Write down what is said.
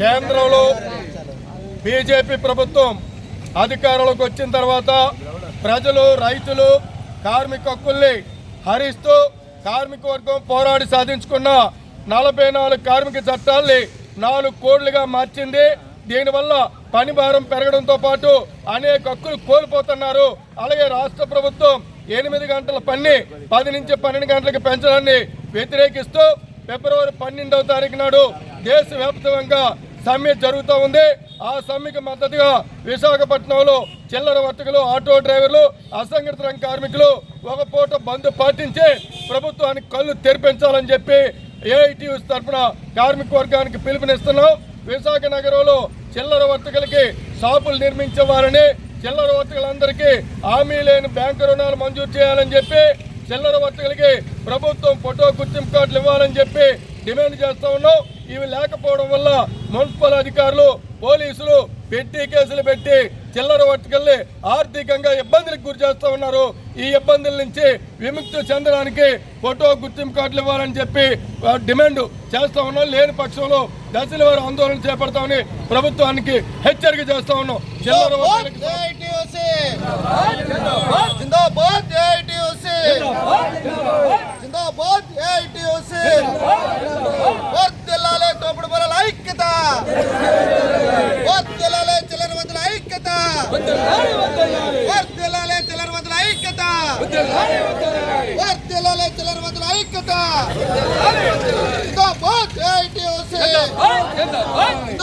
కేంద్రంలో బీజేపీ ప్రభుత్వం అధికారంలోకి వచ్చిన తర్వాత ప్రజలు రైతులు కార్మిక హక్కుల్ని హరిస్తూ కార్మిక వర్గం పోరాడి సాధించుకున్న నలభై నాలుగు కార్మిక చట్టాల్ని నాలుగు కోడ్లుగా మార్చింది. దీనివల్ల పని భారం పెరగడంతో పాటు అనేక హక్కులు కోల్పోతున్నారు. అలాగే రాష్ట్ర ప్రభుత్వం ఎనిమిది గంటల పని పది నుంచి పన్నెండు గంటలకు పెంచడాన్ని వ్యతిరేకిస్తూ ఫిబ్రవరి పన్నెండవ తారీఖు నాడు దేశవ్యాప్తంగా సమ్మె జరుగుతూ ఉంది. ఆ సమ్మెకి మద్దతుగా విశాఖపట్నంలో చిల్లర వర్తకులు ఆటో డ్రైవర్లు అసంఘటిత రంగ కార్మికులు ఒక పూట బంద్ పాటించి ప్రభుత్వానికి కళ్ళు తెరిపించాలని చెప్పి ఏఐటీయూస్ తరఫున కార్మిక వర్గానికి పిలుపునిస్తున్నాం. విశాఖ నగరంలో చిల్లర వర్తకులకి షాపులు నిర్మించేవారని చిల్లర వర్తకులందరికీ హామీ లేని బ్యాంకు రుణాలు మంజూరు చేయాలని చెప్పి చిల్లర వర్తకులకి ప్రభుత్వం ఫోటో గుర్తింపు కార్డులు ఇవ్వాలని చెప్పి డిమాండ్ చేస్తా ఉన్నాం. ఇవి లేకపోవడం వల్ల మున్సిపల్ అధికారులు పోలీసులు పెట్టి కేసులు పెట్టి చిల్లర వర్తకల్ని ఆర్థికంగా ఇబ్బందులకు గురి చేస్తా ఉన్నారు. ఈ ఇబ్బందుల నుంచి విముక్తి చెందడానికి ఫోటో గుర్తింపు కార్డులు ఇవ్వాలని చెప్పి డిమాండ్ చేస్తా ఉన్నాం. లేని పక్షంలో దశల వారు ఆందోళన చేపడతామని ప్రభుత్వానికి హెచ్చరిక చేస్తా ఉన్నాం. చిల్లర జిందాబాద్ ఏఐటిఓసి తోపుడు బల ఐక్యత. వర్దిల్లాలే చిల్లర వందల ఐక్యత. వర్దిల్లాలే చిల్లర వందల ఐక్యత. వర్దిల్లాలే చిల్లర వందల ఐక్యత.